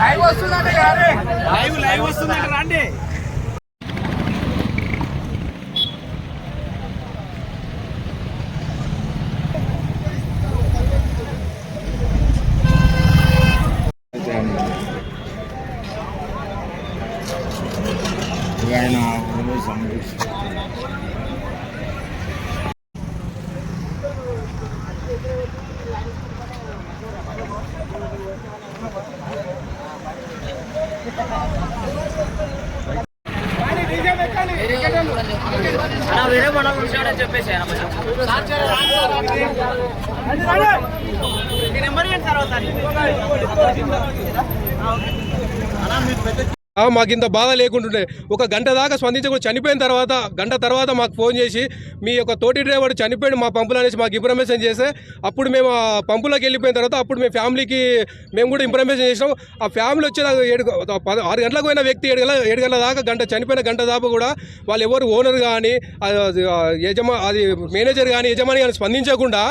Live వస్తుందంటే గారే live live వస్తుందంట రండి. ఆయన సంరక్షిస్తారు అని చెప్పేసి ఆయన నెంబర్ ఏంటి సార్ ఒకసారి? మాకు ఇంత బాధ లేకుంటుండే ఒక గంట దాకా స్పందించకుండా చనిపోయిన తర్వాత గంట తర్వాత మాకు ఫోన్ చేసి మీ యొక్క తోటి డ్రైవర్ చనిపోయాడు మా పంపులు అనేసి మాకు ఇన్ఫర్మేషన్ చేస్తే అప్పుడు మేము ఆ పంపులోకి వెళ్ళిపోయిన తర్వాత అప్పుడు మేము ఫ్యామిలీకి మేము కూడా ఇన్ఫర్మేషన్ చేసినాం. ఆ ఫ్యామిలీ వచ్చే ఏడు పద- ఆరు గంటలకు పోయిన వ్యక్తి ఏడు గంటల ఏడు గంటల దాకా గంట చనిపోయిన గంట దాకా కూడా వాళ్ళు ఎవరు ఓనర్ కానీ యజమా అది మేనేజర్ కానీ యజమాని కానీ స్పందించకుండా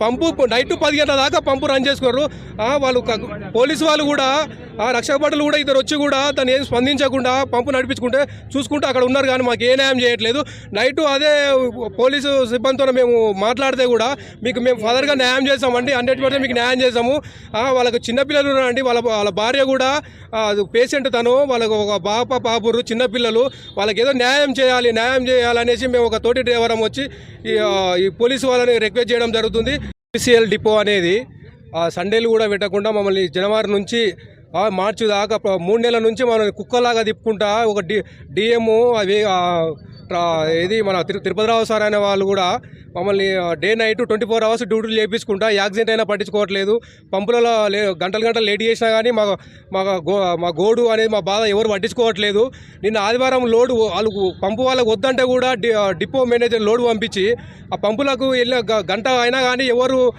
పంపు నైట్ పది గంటల దాకా పంపు రన్ చేసుకోరు వాళ్ళు పోలీసు వాళ్ళు కూడా ఆ, రక్షక భటులు కూడా ఇద్దరు వచ్చి కూడా దాన్ని ఏం స్పందించకుండా పంపు నడిపించుకుంటే చూసుకుంటే అక్కడ ఉన్నారు కానీ మాకు ఏ న్యాయం చేయట్లేదు. నైట్ అదే పోలీసు సిబ్బందితో మేము మాట్లాడితే కూడా మీకు మేము ఫర్దర్గా న్యాయం చేస్తామండి హండ్రెడ్ పర్సెంట్ మీకు న్యాయం చేస్తాము. వాళ్ళకు చిన్నపిల్లలు ఉన్నారండి. వాళ్ళ వాళ్ళ భార్య కూడా పేషెంట్ తను వాళ్ళకు ఒక బాప బాబురు చిన్నపిల్లలు వాళ్ళకి ఏదో న్యాయం చేయాలి న్యాయం చేయాలనేసి మేము ఒక తోటి డ్రైవరం వచ్చి ఈ, ఈ పోలీసు వాళ్ళని రిక్వెస్ట్ చేయడం జరుగుతుంది. పిసిఎల్ డిపో అనేది ఆ, సండేలు కూడా పెట్టకుండా మమ్మల్ని జనవరి నుంచి మార్చి దాకా మూడు నెలల నుంచి మనం కుక్కలాగా తిప్పుకుంటా ఒక డి డిఎం అవి ఇది మన తిరు తిరుపతిరావు సార్ అనే వాళ్ళు కూడా మమ్మల్ని day night twenty four hours డ్యూటీలు చేయించుకుంటా యాక్సిడెంట్ అయినా పట్టించుకోవట్లేదు. పంపులలో లే గంటలు గంటలు లేట్ చేసినా కానీ మా మా గో మా గోడు అనేది మా బాధ ఎవరు పట్టించుకోవట్లేదు. నిన్న ఆదివారం లోడు వాళ్ళు పంపు వాళ్ళకు వద్దంటే కూడా డి- డిపో మేనేజర్ లోడు పంపించి ఆ పంపులకు వెళ్ళిన గ- గంట అయినా కానీ ఎవరు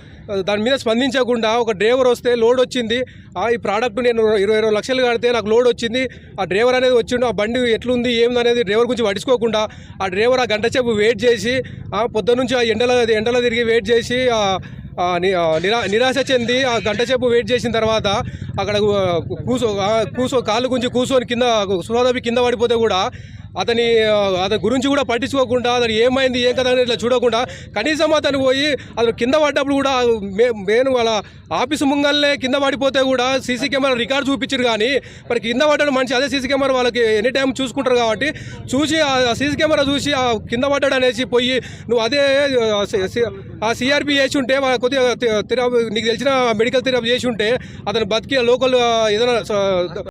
దాని మీద స్పందించకుండా ఒక డ్రైవర్ వస్తే లోడ్ వచ్చింది. ఆ ఈ ప్రోడక్ట్ నేను ఇరవై ఇరవై లక్షలు కడితే నాకు లోడ్ వచ్చింది. ఆ డ్రైవర్ అనేది వచ్చిండు ఆ బండి ఎట్లుంది ఏముంది అనేది డ్రైవర్ గురించి పట్టించుకోకుండా ఆ డ్రైవర్ ఆ గంట సేపు వెయిట్ చేసి ఆ పొద్దు నుంచి ఆ ఎండలో ఎండలో తిరిగి వెయిట్ చేసి నిరా నిరాశ చెంది ఆ గంట సేపు వెయిట్ చేసిన తర్వాత అక్కడ కూసో కూసో కాళ్ళు గుంచి కూర్చొని కింద సునాదపి కింద పడిపోతే కూడా అతని అతని గురించి కూడా పట్టించుకోకుండా అతను ఏమైంది ఏం కదా అని ఇట్లా చూడకుండా కనీసం అతను పోయి అతను కింద పడ్డప్పుడు కూడా మే నేను వాళ్ళ ఆఫీసు ముంగల్నే కింద పడిపోతే కూడా సీసీ కెమెరా రికార్డు చూపించారు కానీ మరి కింద పడ్డాడు మనిషి అదే సీసీ కెమెరా వాళ్ళకి ఎనీ టైం చూసుకుంటారు కాబట్టి చూసి ఆ సీసీ కెమెరా చూసి ఆ కింద పడ్డాడు అనేసి పోయి నువ్వు అదే ఆ, సి- ఆ సిఆర్పి చేసి ఉంటే కొద్దిగా తి- నీకు తెలిసిన మెడికల్ థెరపీ చేసి ఉంటే అతను బతికి లోకల్ ఏదైనా